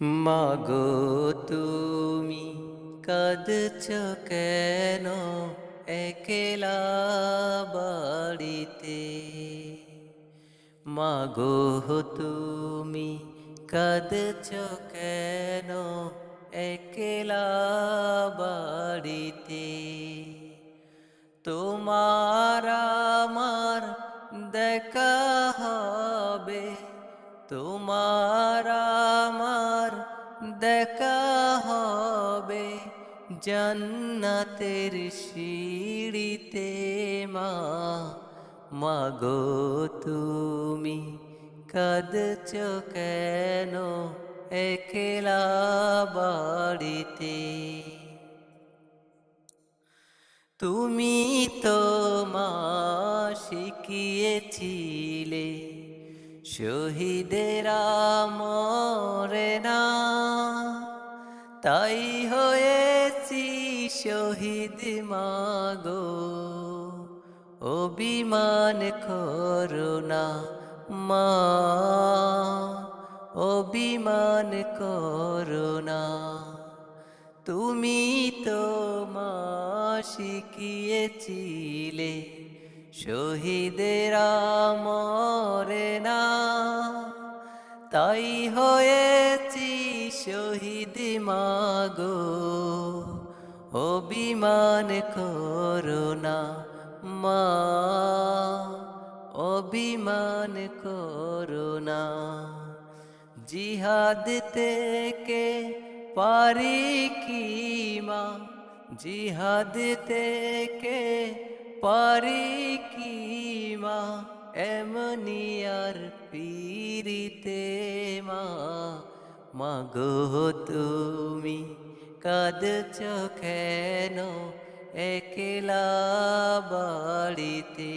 মাগো তুমি কাঁদছ কেন একলা বাড়িতে? মাগো তুমি কাঁদছ কেন একলা বাড়িতে? তোমার আমার দেখা হবে, তোমার দেখা হবে জান্নাতের সিঁড়িতে মা। মাগো তুমি কাঁদছ কেন একলা বাড়িতে? তুমি তো মা শিখিয়েছিলে শহীদেরা মরে না। তাই হয়েছি শহীদ মাগো। অভিমান করুণা মা। অভিমান করুণা তুমি তো মা শিখিয়েছিলে শহীদেরা মরে না। তাই হয়েছি মাগো, অভিমান করুণা মা, অভিমান করুণা জিহাদ থেকে পারি কি মা? জিহাদ থেকে পারি কি মা? এমনি আর পীরিতে মা। মাগো তুমি কাঁদছ কেন? একলা বাড়িতে।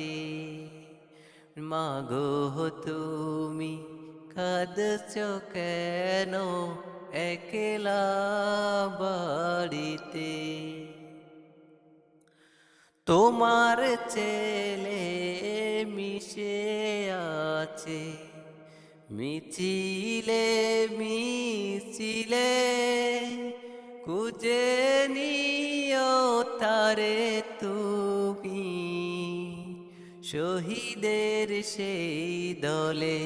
মাগো তুমি কাঁদছ কেন? একলা বাড়িতে। তোমার ছেলে মিশে আছে। মিছিলে মিছিলে কুজে নিও তারে তুমি। শহীদের সেই দলে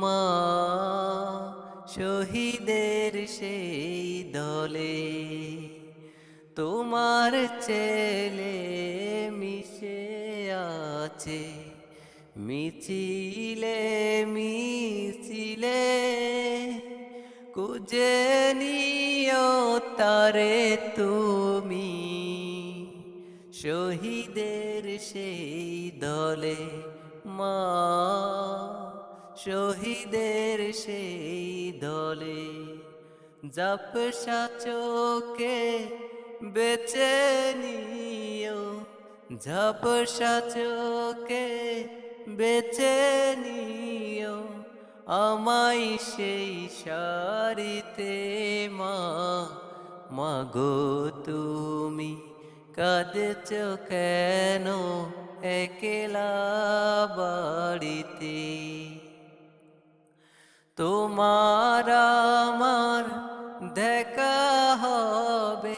মা, শহীদের সেই দলে তোমার ছেলে মিশে আছে। মিছিলে মিছিলে কুজে নিও তারে তুমি। শহীদের সেই দলে মা, শহীদের সেই দলে জাপসা চোখে বেছে নিও ঝাপসা চোখে বেছে নিও আমায় সেই সারিতে মা। মাগো তুমি কাঁদছ কেন একলা বাড়িতে? তোমার আমার দেখা হবে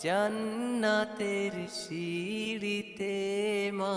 জান্নাতের সিঁড়িতে, মা।